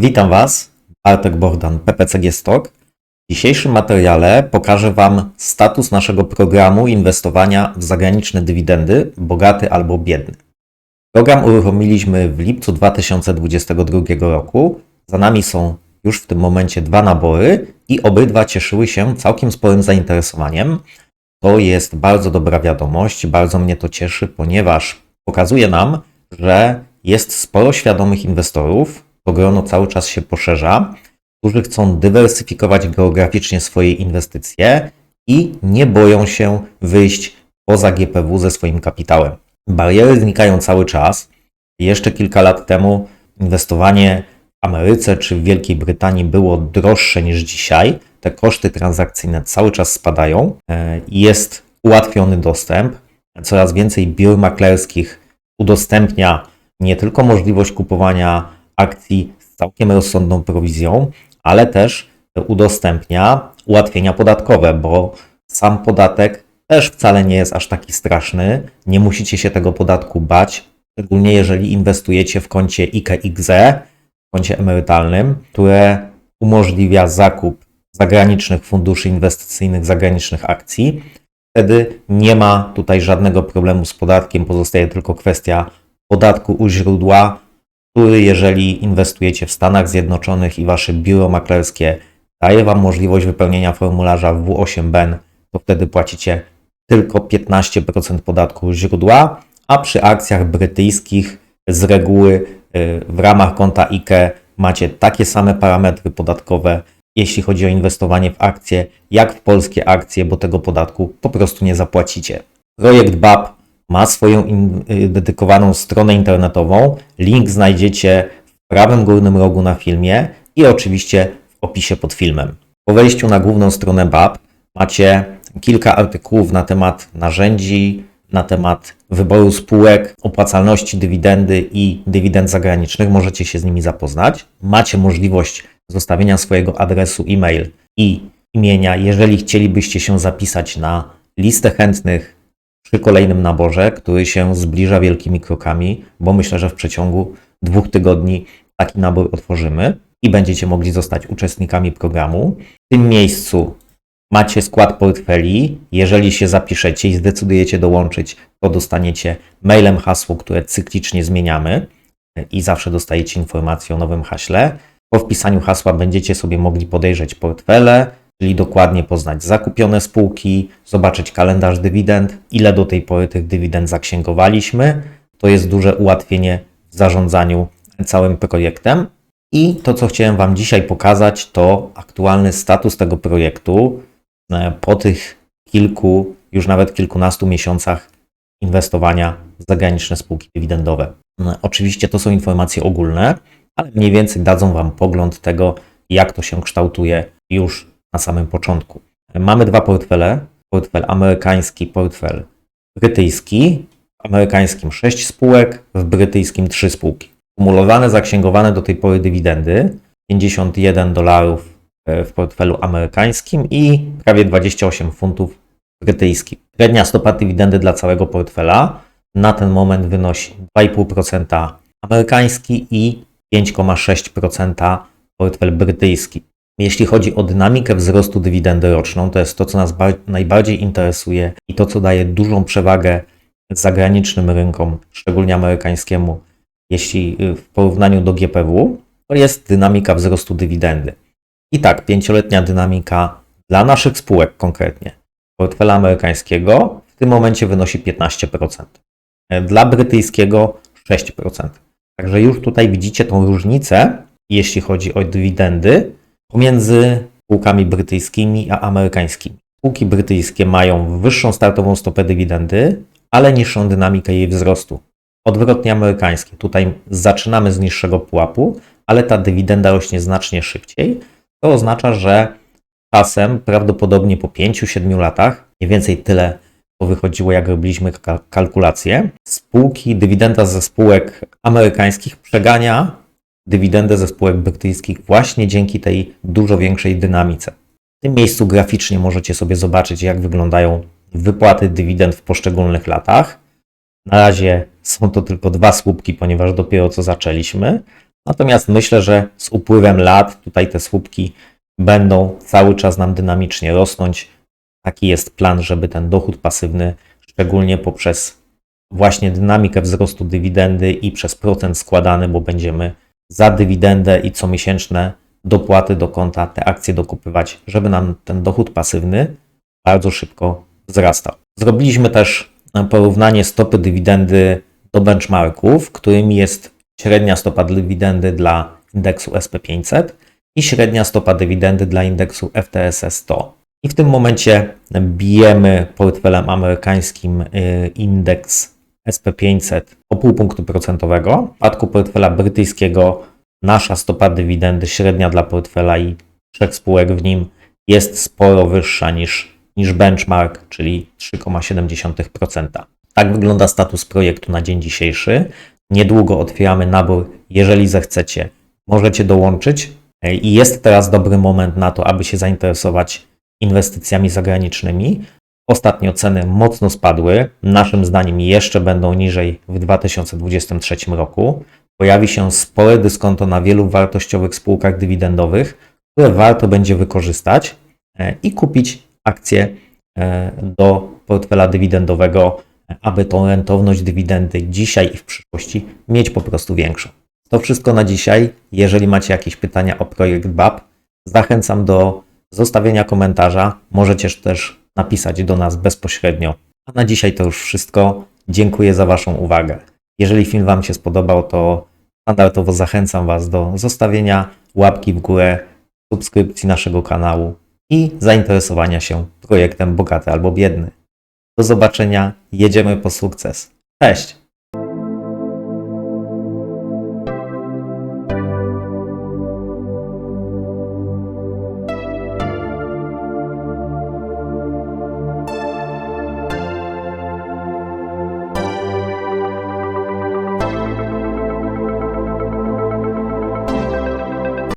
Witam Was, Bartek Bordan, PPCG Stock. W dzisiejszym materiale pokażę Wam status naszego programu inwestowania w zagraniczne dywidendy, bogaty albo biedny. Program uruchomiliśmy w lipcu 2022 roku. Za nami są już w tym momencie dwa nabory i obydwa cieszyły się całkiem sporym zainteresowaniem. To jest bardzo dobra wiadomość, bardzo mnie to cieszy, ponieważ pokazuje nam, że jest sporo świadomych inwestorów, to grono cały czas się poszerza, którzy chcą dywersyfikować geograficznie swoje inwestycje i nie boją się wyjść poza GPW ze swoim kapitałem. Bariery znikają cały czas. Jeszcze kilka lat temu inwestowanie w Ameryce czy w Wielkiej Brytanii było droższe niż dzisiaj. Te koszty transakcyjne cały czas spadają. e, Jest ułatwiony dostęp. Coraz więcej biur maklerskich udostępnia nie tylko możliwość kupowania akcji z całkiem rozsądną prowizją, ale też udostępnia ułatwienia podatkowe, bo sam podatek też wcale nie jest aż taki straszny. Nie musicie się tego podatku bać, szczególnie jeżeli inwestujecie w koncie IKXE, w koncie emerytalnym, które umożliwia zakup zagranicznych funduszy inwestycyjnych, zagranicznych akcji. Wtedy nie ma tutaj żadnego problemu z podatkiem, pozostaje tylko kwestia podatku u źródła, który jeżeli inwestujecie w Stanach Zjednoczonych i wasze biuro maklerskie daje wam możliwość wypełnienia formularza W8BEN, to wtedy płacicie tylko 15% podatku źródła, a przy akcjach brytyjskich z reguły y, w ramach konta IKE macie takie same parametry podatkowe, jeśli chodzi o inwestowanie w akcje, jak w polskie akcje, bo tego podatku po prostu nie zapłacicie. Projekt BAP ma swoją y, dedykowaną stronę internetową. Link znajdziecie w prawym górnym rogu na filmie i oczywiście w opisie pod filmem. Po wejściu na główną stronę BAP macie kilka artykułów na temat narzędzi, na temat wyboru spółek, opłacalności dywidendy i dywidend zagranicznych. Możecie się z nimi zapoznać. Macie możliwość zostawienia swojego adresu e-mail i imienia, jeżeli chcielibyście się zapisać na listę chętnych przy kolejnym naborze, który się zbliża wielkimi krokami, bo myślę, że w przeciągu dwóch tygodni taki nabór otworzymy i będziecie mogli zostać uczestnikami programu. W tym miejscu macie skład portfeli. Jeżeli się zapiszecie i zdecydujecie dołączyć, to dostaniecie mailem hasło, które cyklicznie zmieniamy i zawsze dostajecie informację o nowym haśle. Po wpisaniu hasła będziecie sobie mogli podejrzeć portfele, czyli dokładnie poznać zakupione spółki, zobaczyć kalendarz dywidend, ile do tej pory tych dywidend zaksięgowaliśmy. To jest duże ułatwienie w zarządzaniu całym projektem. I to, co chciałem Wam dzisiaj pokazać, to aktualny status tego projektu e, po tych kilku, już nawet kilkunastu miesiącach inwestowania w zagraniczne spółki dywidendowe. E, Oczywiście to są informacje ogólne, ale mniej więcej dadzą Wam pogląd tego, jak to się kształtuje już na samym początku. Mamy dwa portfele. Portfel amerykański, portfel brytyjski. W amerykańskim 6 spółek, w brytyjskim 3 spółki. Kumulowane, zaksięgowane do tej pory dywidendy 51 dolarów e, w portfelu amerykańskim i prawie 28 funtów brytyjskim. Średnia stopa dywidendy dla całego portfela na ten moment wynosi 2,5% amerykański i 5,6% portfel brytyjski. Jeśli chodzi o dynamikę wzrostu dywidendy roczną, to jest to, co nas bar- najbardziej interesuje i to, co daje dużą przewagę zagranicznym rynkom, szczególnie amerykańskiemu, jeśli y, w porównaniu do GPW, to jest dynamika wzrostu dywidendy. I tak, pięcioletnia dynamika dla naszych spółek konkretnie, portfela amerykańskiego w tym momencie wynosi 15%, e, dla brytyjskiego 6%. Także już tutaj widzicie tą różnicę, jeśli chodzi o dywidendy, pomiędzy spółkami brytyjskimi a amerykańskimi. Spółki brytyjskie mają wyższą startową stopę dywidendy, ale niższą dynamikę jej wzrostu. Odwrotnie amerykańskie. Tutaj zaczynamy z niższego pułapu, ale ta dywidenda rośnie znacznie szybciej. To oznacza, że czasem, prawdopodobnie po 5-7 latach, mniej więcej tyle to wychodziło, jak robiliśmy ka- kalkulacje, spółki, dywidenda ze spółek amerykańskich przegania dywidendę ze spółek brytyjskich właśnie dzięki tej dużo większej dynamice. W tym miejscu graficznie możecie sobie zobaczyć, jak wyglądają wypłaty dywidend w poszczególnych latach. Na razie są to tylko dwa słupki, ponieważ dopiero co zaczęliśmy. Natomiast myślę, że z upływem lat tutaj te słupki będą cały czas nam dynamicznie rosnąć. Taki jest plan, żeby ten dochód pasywny, szczególnie poprzez właśnie dynamikę wzrostu dywidendy i przez procent składany, bo będziemy za dywidendę i comiesięczne dopłaty do konta te akcje dokupywać, żeby nam ten dochód pasywny bardzo szybko wzrastał. Zrobiliśmy też porównanie stopy dywidendy do benchmarków, którymi jest średnia stopa dywidendy dla indeksu SP500 i średnia stopa dywidendy dla indeksu FTSE 100. I w tym momencie bijemy portfelem amerykańskim y, indeks SP500 o pół punktu procentowego. W przypadku portfela brytyjskiego nasza stopa dywidendy średnia dla portfela i trzech spółek w nim jest sporo wyższa niż, niż benchmark, czyli 3,7%. Tak wygląda status projektu na dzień dzisiejszy. Niedługo otwieramy nabór. Jeżeli zechcecie, możecie dołączyć. I jest teraz dobry moment na to, aby się zainteresować inwestycjami zagranicznymi. Ostatnio ceny mocno spadły. Naszym zdaniem jeszcze będą niżej w 2023 roku. Pojawi się spore dyskonto na wielu wartościowych spółkach dywidendowych, które warto będzie wykorzystać e, i kupić akcje e, do portfela dywidendowego, aby tą rentowność dywidendy dzisiaj i w przyszłości mieć po prostu większą. To wszystko na dzisiaj. Jeżeli macie jakieś pytania o projekt BAP, zachęcam do zostawienia komentarza. Możecie też napisać do nas bezpośrednio. A na dzisiaj to już wszystko. Dziękuję za Waszą uwagę. Jeżeli film Wam się spodobał, to standardowo zachęcam Was do zostawienia łapki w górę, subskrypcji naszego kanału i zainteresowania się projektem Bogaty albo Biedny. Do zobaczenia, jedziemy po sukces. Cześć!